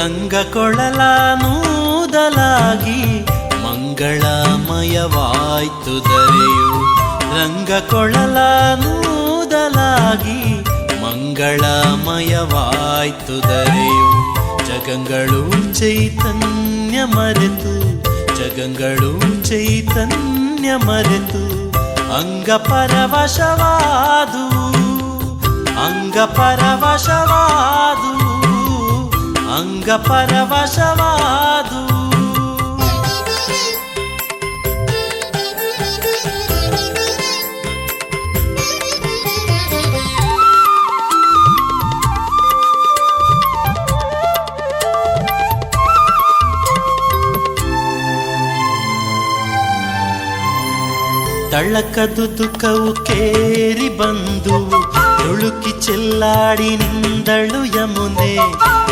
ರಂಗಕೊಳಲಾನೂದಲಾಗಿ ಮಂಗಳಮಯವಾಯ್ತು ದರೆಯು. ರಂಗಕೊಳಲಾನೂದಲಾಗಿ ಮಂಗಳಮಯವಾಯ್ತು ದರೆಯು. ಜಗಂಗಳು ಚೈತನ್ಯ ಮರೆತು ಜಗಂಗಳು ಚೈತನ್ಯ ಮರೆತು. ಅಂಗ ಪರವಶವಾದು ಅಂಗಪರವಶವಾದು ಅಂಗಪರವಶವಾದು. ಅಂಗ ಪರವಶವಾದು ಅಂಗ ಪರವಶವಾದು ತಳ್ಳಕದು ದುಃಖವು ಕೇರಿ ಬಂದು ತುಳುಕಿ ಚೆಲ್ಲಾಡಿ ನಿಂದಳು ಯಮುನೆ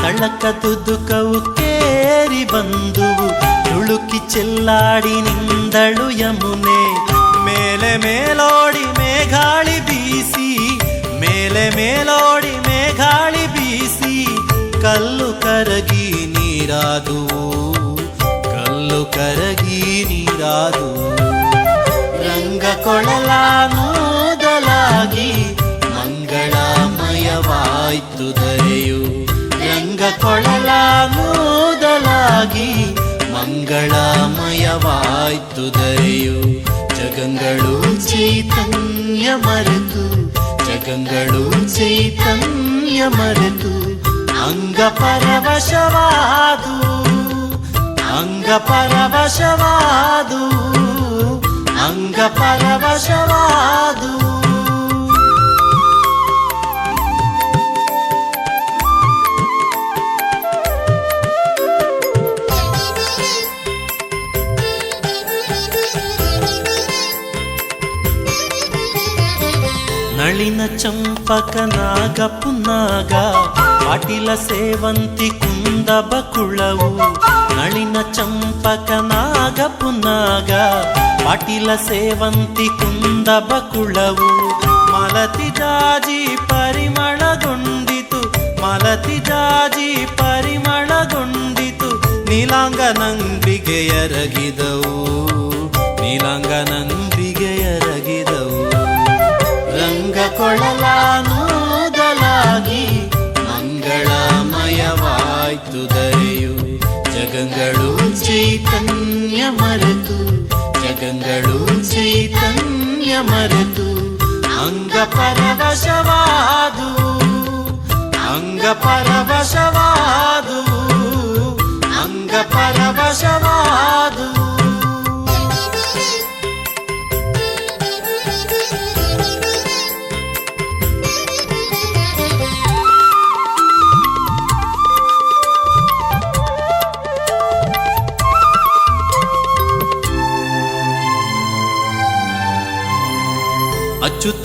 ತಳ್ಳಕದು ತುದುಕವು ಕೇರಿ ಬಂದು ತುಳುಕಿ ಚೆಲ್ಲಾಡಿ ನಿಂದಳು ಯಮುನೆ. ಮೇಲೆ ಮೇಲೋಡಿ ಮೇಘಾಳಿ ಬೀಸಿ. ಮೇಲೆ ಮೇಲೋಡಿ ಮೇಘಾಳಿ ಬೀಸಿ. ಕಲ್ಲು ಕರಗಿ ನೀರಾದುವು. ಕಲ್ಲು ಕರಗಿ ನೀರಾದುವು. ರಂಗ ಕೊಳಲಾನೂದಲಾಗಿ ಮಂಗಳಮಯವಾಯ್ತು ದರೆಯು. ರಂಗ ಕೊಳಲಾನೂದಲಾಗಿ ಮಂಗಳಮಯವಾಯ್ತು ದರೆಯು ಜಗಂಗಳು ಚೈತನ್ಯ ಮರೆತು ಜಗಂಗಳು ಚೈತನ್ಯ ಮರೆತು ಅಂಗ ಪರವಶವಾದು ಅಂಗ ಪರವಶವಾದು ಅಂಗ ಪರವಶವಾದು ನಳಿನ ಚಂಪಕ ನಾಗ ಪುನ್ನಾಗ, ಪಾಟಿಲ ಸೇವಂತಿ ಕುಂದ ಬಕುಳವು. ನಳಿನ ಚಂಪಕ ನಾಗ ಪುನ್ನಾಗ, ಪಾಟಿಲ ಸೇವಂತಿ ಕುಂದ ಬಕುಳವು. ಮಲತಿ ಜಾಜಿ ಪರಿಮಳಗೊಂಡಿತು, ಮಲತಿ ಜಾಜಿ ಪರಿಮಳಗೊಂಡಿತು ನೀಲಾಂಗ ನಂಬಿಗೆ ಎರಗಿದವು. ನೀಲಾಂಗ ಜಗಂಗಳು ಚೈತನ್ಯ ಮರೆತು ಜಗಂಗಳು ಚೈತನ್ಯ ಮರೆತು ಅಂಗ ಪರವಶವಾದು ಅಂಗ ಪರವಶವಾದು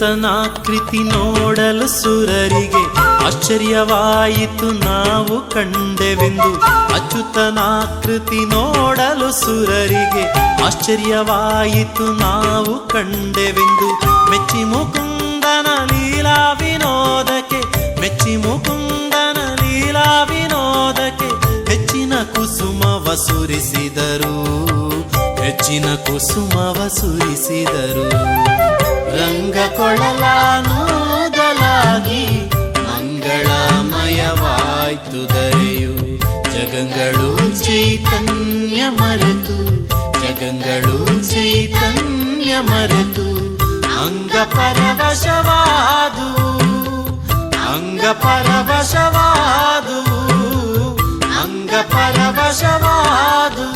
ಅಚ್ಯುತನಾಕೃತಿ ನೋಡಲು ಸುರರಿಗೆ ಆಶ್ಚರ್ಯವಾಯಿತು. ನಾವು ಕಂಡೆವೆಂದು ಅಚ್ಯುತನಾಕೃತಿ ನೋಡಲು ಸುರರಿಗೆ ಆಶ್ಚರ್ಯವಾಯಿತು. ನಾವು ಕಂಡೆವೆಂದು ಮೆಚ್ಚಿ ಮುಕುಂದನ ಲೀಲಾ ವಿನೋದಕ್ಕೆ ಮೆಚ್ಚಿ ಮುಕುಂದನ ಲೀಲಾ ವಿನೋದಕ್ಕೆ ಹೆಚ್ಚಿನ ಕುಸುಮವ ಸುರಿಸಿದರು. ಹೆಚ್ಚಿನ ಕುಸುಮವ ಸುರಿಸಿದರು. ರಂಗ ಕೊಳಲಾನೂದಲಾಗಿ ಮಂಗಳಮಯವಾಯ್ತು ದರೆಯು ಜಗಂಗಳು ಚೈತನ್ಯ ಮರೆತು ಜಗಂಗಳು ಚೈತನ್ಯ ಮರೆತು ಅಂಗ ಪರವಶವಾದು ಅಂಗ ಪರವಶವಾದು ಅಂಗ ಪರವಶವಾದು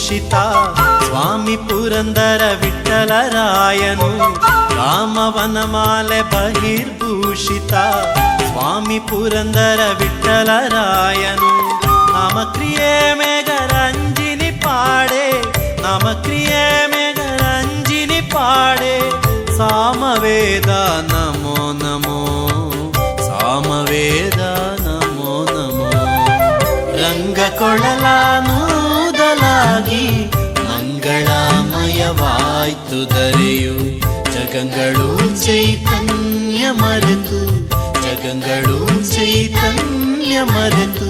భూషిత స్వామి పురందర విఠల రాయను రామవనమాల బహిర్భూషిత. స్వామి పురందర విఠల రాయను నమ క్రియే మేఘరంజిని పాడే. నమ క్రియే మేఘరంజిని పాడే. సామవేద నమో నమో. సామవేద నమో నమో. రంగ కొడలాను ಮಂಗಳಮಯವಾಯ್ತು ದರೆಯು ಜಗಂಗಳು ಚೈತನ್ಯ ಮರೆತು ಜಗಂಗಳು ಚೈತನ್ಯ ಮರೆತು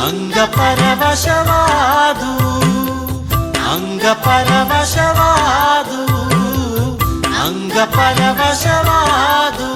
ಅಂಗ ಪರವಶವಾದು ಅಂಗ ಪರವಶವಾದು ಅಂಗ ಪರವಶವಾದು